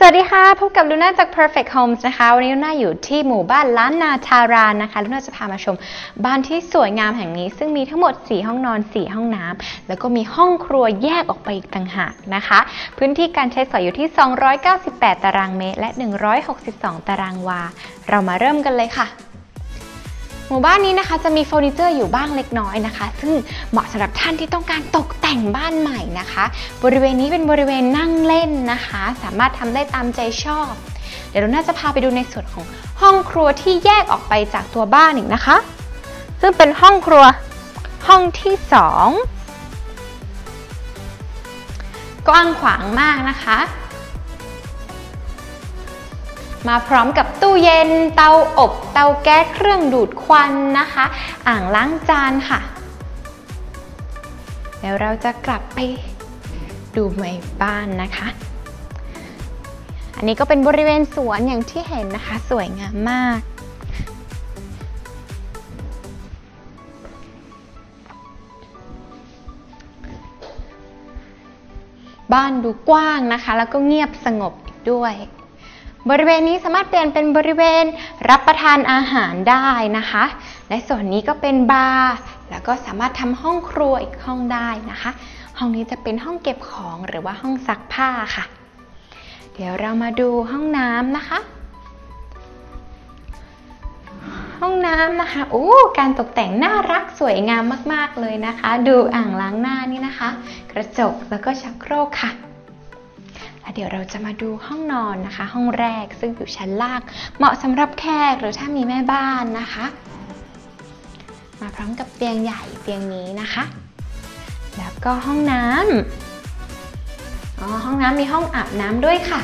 สวัสดีค่ะ พบกับลูน่าจาก Perfect Homes นะคะ วันนี้ลูน่าอยู่ที่หมู่บ้านล้านนาทารานนะคะลูน่าจะพามาชมบ้านที่สวยงามแห่งนี้ ซึ่งมีทั้งหมด 4 ห้องนอน 4 ห้องน้ำแล้วก็มีห้องครัวแยกออกไปอีกต่างหากนะคะ พื้นที่การใช้สอยอยู่ที่ 298 ตารางเมตร และ 162 ตารางวา เรามาเริ่มกันเลยค่ะ หมู่บ้านนี้นะคะจะมีเฟอร์นิเจอร์อยู่บ้างเล็กน้อยนะคะ ซึ่งเหมาะสำหรับท่านที่ต้องการตกแต่งบ้านใหม่นะคะ บริเวณนี้เป็นบริเวณนั่งเล่นนะคะ สามารถทำได้ตามใจชอบ เดี๋ยวเราน่าจะพาไปดูในส่วนของห้องครัวที่แยกออกไปจากตัวบ้านอีกนะคะ ซึ่งเป็นห้องครัวห้องที่สองกว้างขวางมากนะคะ มาพร้อมกับตู้เย็น เตาอบ เตาแก๊สเครื่องดูดควันนะคะ อ่างล้างจานค่ะเดี๋ยวเราจะกลับไปดูในบ้านนะคะ อันนี้ก็เป็นบริเวณสวนอย่างที่เห็นนะคะ สวยงามมากบ้านดูกว้างนะคะ แล้วก็เงียบสงบอีกด้วย บริเวณนี้สามารถเปลี่ยนเป็นบริเวณรับประทานอาหารได้นะคะ และส่วนนี้ก็เป็นบาร์แล้วก็สามารถทำห้องครัวอีกห้องได้นะคะ ห้องนี้จะเป็นห้องเก็บของหรือว่าห้องซักผ้าค่ะ เดี๋ยวเรามาดูห้องน้ำนะคะ ห้องน้ำนะคะโอ้การตกแต่งน่ารักสวยงามมาก ๆเลยนะคะ ดูอ่างล้างหน้านี่นะคะ กระจกแล้วก็ชักโครกค่ะ เดี๋ยวเราจะมาดูห้องนอนนะคะ ห้องแรกซึ่งอยู่ชั้นล่าง เหมาะสำหรับแขกหรือถ้ามีแม่บ้านนะคะ มาพร้อมกับเตียงใหญ่เตียงนี้นะคะ แล้วก็ห้องน้ำอ๋อห้องน้ำมีห้องอาบน้ำด้วยค่ะ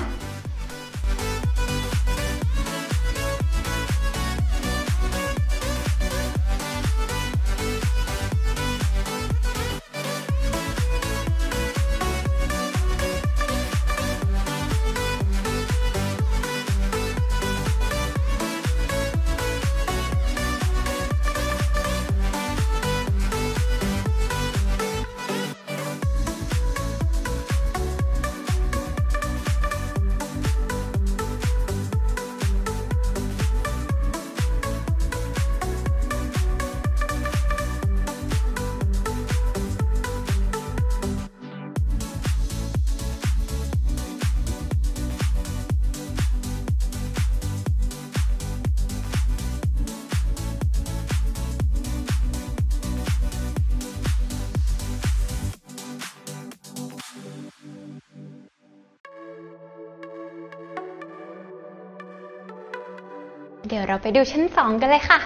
เดี๋ยวเราไปดูชั้น 2 กันเลยค่ะ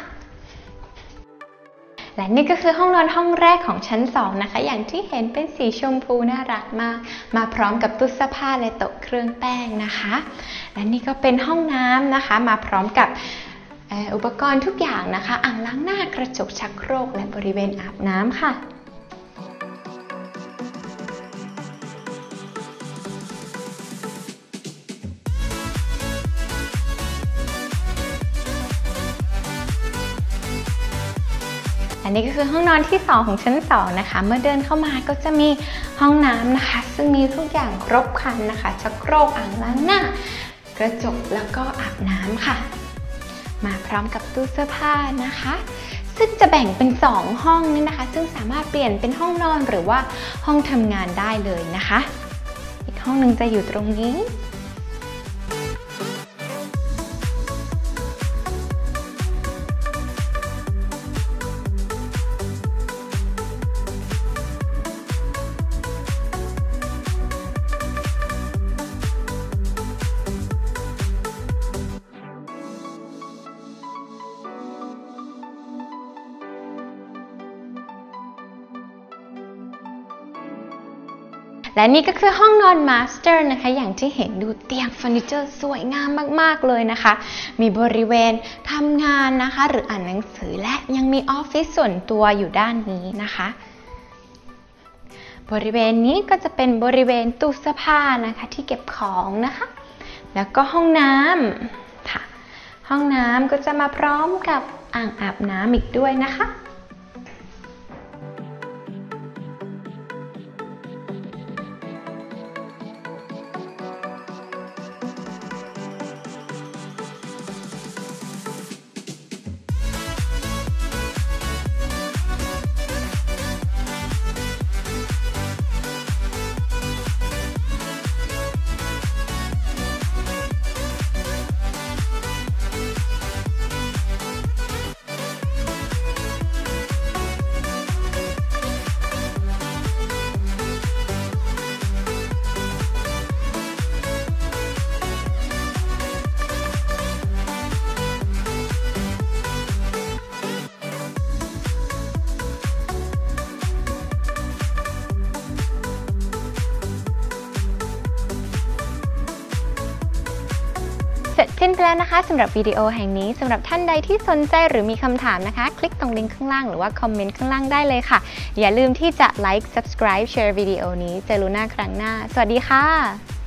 และนี่ก็คือห้องนอนห้องแรกของชั้น 2 นะคะ อย่างที่เห็นเป็นสีชมพูน่ารักมาก มาพร้อมกับตู้เสื้อผ้าและโต๊ะเครื่องแป้งนะคะ และนี่ก็เป็นห้องน้ำนะคะ มาพร้อมกับอุปกรณ์ทุกอย่างนะคะ อ่างล้างหน้ากระจกชักโครกและบริเวณอาบน้ำค่ะ อันนี้ก็คือห้องนอนที่ 2 ของชั้น 2 นะคะ เมื่อเดินเข้ามาก็จะมีห้องน้ำนะคะ ซึ่งมีทุกอย่างครบครันนะคะชักโครกอ่างล้างหน้า กระจกแล้วก็อาบน้ำค่ะ มาพร้อมกับตู้เสื้อผ้านะคะ ซึ่งจะแบ่งเป็น 2 ห้องนี่นะคะ ซึ่งสามารถเปลี่ยนเป็นห้องนอนหรือว่าห้องทำงานได้เลยนะคะ อีกห้องหนึ่งจะอยู่ตรงนี้ และนี่ก็คือห้องนอนมาสเตอร์นะคะ อย่างที่เห็นดูเตียงเฟอร์นิเจอร์สวยงามมาก ๆ เลยนะคะ มีบริเวณทำงานนะคะ หรืออ่านหนังสือและยังมีออฟฟิศส่วนตัวอยู่ด้านนี้นะคะบริเวณนี้ก็จะเป็นบริเวณตู้เสื้อผ้านะคะที่เก็บของนะคะ แล้วก็ห้องน้ำค่ะ ห้องน้ำก็จะมาพร้อมกับอ่างอาบน้ำอีกด้วยนะคะ สิ้นไปแล้วนะคะสำหรับวิดีโอแห่งนี้สำหรับท่านใดที่สนใจหรือมีคำถามนะคะ คลิกตรงลิงก์ข้างล่างหรือว่าคอมเมนต์ข้างล่างได้เลยค่ะ อย่าลืมที่จะไลค์ subscribe share วิดีโอนี้เจอรูน่าครั้งหน้า สวัสดีค่ะ